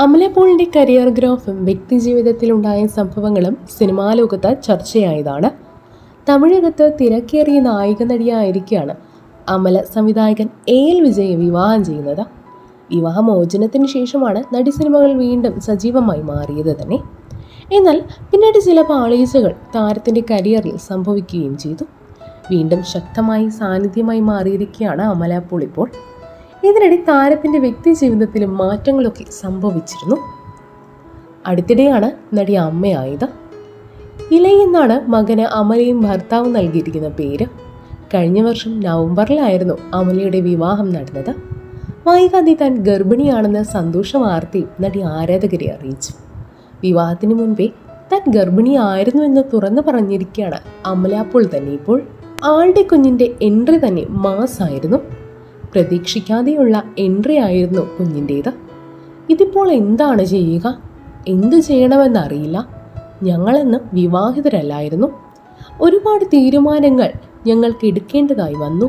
Amala career വ്യക്തി വ്യക്തിജീവിതത്തിലുണ്ടായ സംഭവങ്ങളും cinema ലോകത്ത് ചർച്ചയായതാണ്. തമിഴകത്ത് തിരക്കേറിയ നായിക നടിയായിരിക്കുകയാണ് അമല സംവിധായകൻ എ എൽ വിജയെ വിവാഹം ചെയ്യുന്നത്. വിവാഹമോചനത്തിന് ശേഷമാണ് നടി സിനിമകൾ വീണ്ടും സജീവമായി മാറിയത് തന്നെ. എന്നാൽ പിന്നീട് ചില പാളീസുകൾ താരത്തിന്റെ കരിയറിൽ സംഭവിക്കുകയും ചെയ്തു. വീണ്ടും ശക്തമായി സാന്നിധ്യമായി മാറിയിരിക്കുകയാണ് അമല പോൾ ഇപ്പോൾ. ഇതിനിടെ താരത്തിന്റെ വ്യക്തി ജീവിതത്തിലും മാറ്റങ്ങളൊക്കെ സംഭവിച്ചിരുന്നു. അടുത്തിടെയാണ് നടി അമ്മയായത്. ഇലയെന്നാണ് മകന് അമലയും ഭർത്താവും നൽകിയിരിക്കുന്ന പേര്. കഴിഞ്ഞ വർഷം നവംബറിലായിരുന്നു അമലയുടെ വിവാഹം നടന്നത്. വൈകാതെ താൻ ഗർഭിണിയാണെന്ന സന്തോഷ വാർത്തയും നടി ആരാധകരെ അറിയിച്ചു. വിവാഹത്തിന് മുൻപേ താൻ ഗർഭിണിയായിരുന്നു എന്ന് തുറന്നു പറഞ്ഞിരിക്കുകയാണ് അമലാപ്പോൾ തന്നെ ഇപ്പോൾ. ആളുടെ കുഞ്ഞിന്റെ എൻട്രി തന്നെ മാസായിരുന്നു. പ്രതീക്ഷിക്കാതെയുള്ള എൻട്രി ആയിരുന്നു കുഞ്ഞിന്റേത് ഇതിപ്പോൾ എന്താണ് ചെയ്യുക? എന്ത് ചെയ്യണമെന്നറിയില്ല. ഞങ്ങളെന്ന് വിവാഹിതരല്ലായിരുന്നു. ഒരുപാട് തീരുമാനങ്ങൾ ഞങ്ങൾക്ക് എടുക്കേണ്ടതായി വന്നു.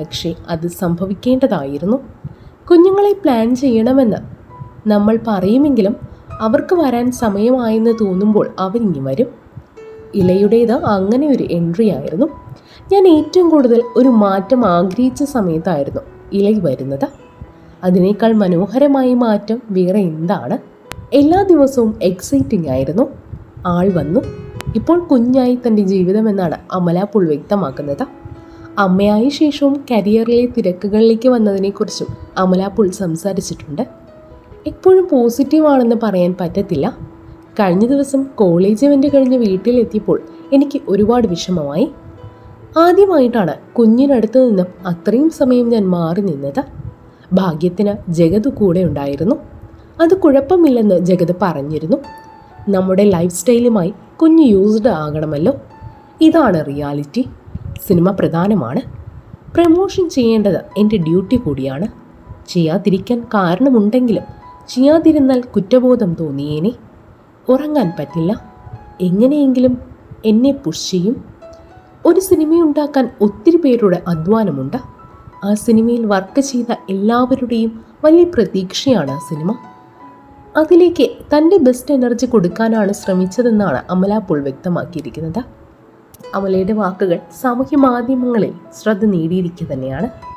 പക്ഷേ അത് സംഭവിക്കേണ്ടതായിരുന്നു. കുഞ്ഞുങ്ങളെ പ്ലാൻ ചെയ്യണമെന്ന് നമ്മൾ പറയുമെങ്കിലും അവർക്ക് വരാൻ സമയമായെന്ന് തോന്നുമ്പോൾ അവരിങ്ങി വരും. ഇലയുടേത് അങ്ങനെ ഒരു എൻട്രി ആയിരുന്നു. ഞാൻ ഏറ്റവും കൂടുതൽ ഒരു മാറ്റം ആഗ്രഹിച്ച സമയത്തായിരുന്നു ഇല വരുന്നത്. അതിനേക്കാൾ മനോഹരമായ മാറ്റം വേറെ എന്താണ്? എല്ലാ ദിവസവും എക്സൈറ്റിംഗ് ആയിരുന്നു. ആൾ വന്നു. ഇപ്പോൾ കുഞ്ഞായി തന്റെ ജീവിതം എന്നാണ് പുൾ വ്യക്തമാക്കുന്നത്. അമ്മയായ ശേഷവും കരിയറിലെ തിരക്കുകളിലേക്ക് വന്നതിനെക്കുറിച്ചും പുൾ സംസാരിച്ചിട്ടുണ്ട്. എപ്പോഴും പോസിറ്റീവാണെന്ന് പറയാൻ പറ്റത്തില്ല. കഴിഞ്ഞ ദിവസം കോളേജ് ഇവന്റ് കഴിഞ്ഞ് വീട്ടിലെത്തിയപ്പോൾ എനിക്ക് ഒരുപാട് വിഷമമായി. ആദ്യമായിട്ടാണ് കുഞ്ഞിനടുത്ത് നിന്നും അത്രയും സമയം ഞാൻ മാറി നിന്നത്. ഭാഗ്യത്തിന് ജഗത് കൂടെ ഉണ്ടായിരുന്നു. അത് കുഴപ്പമില്ലെന്ന് ജഗത് പറഞ്ഞിരുന്നു. നമ്മുടെ ലൈഫ് സ്റ്റൈലുമായി കുഞ്ഞ് യൂസ്ഡ് ആകണമല്ലോ. ഇതാണ് റിയാലിറ്റി. സിനിമ പ്രധാനമാണ്. പ്രമോഷൻ ചെയ്യേണ്ടത് എന്റെ ഡ്യൂട്ടി കൂടിയാണ്. ചെയ്യാതിരിക്കാൻ കാരണമുണ്ടെങ്കിലും ചെയ്യാതിരുന്നാൽ കുറ്റബോധം തോന്നിയേനെ. ഉറങ്ങാൻ പറ്റില്ല. എങ്ങനെയെങ്കിലും എന്നെ പുഷ് ചെയ്യും. ഒരു സിനിമയുണ്ടാക്കാൻ ഒത്തിരി പേരുടെ അധ്വാനമുണ്ട്. ആ സിനിമയിൽ വർക്ക് ചെയ്ത എല്ലാവരുടെയും വലിയ പ്രതീക്ഷയാണ് ആ സിനിമ. അതിലേക്ക് തന്റെ ബെസ്റ്റ് എനർജി കൊടുക്കാനാണ് ശ്രമിച്ചതെന്നാണ് അമല പോൾ വ്യക്തമാക്കിയിരിക്കുന്നത്. അമലയുടെ വാക്കുകൾ സാമൂഹ്യ മാധ്യമങ്ങളിൽ ശ്രദ്ധ നേടിയിരിക്കുക തന്നെയാണ്.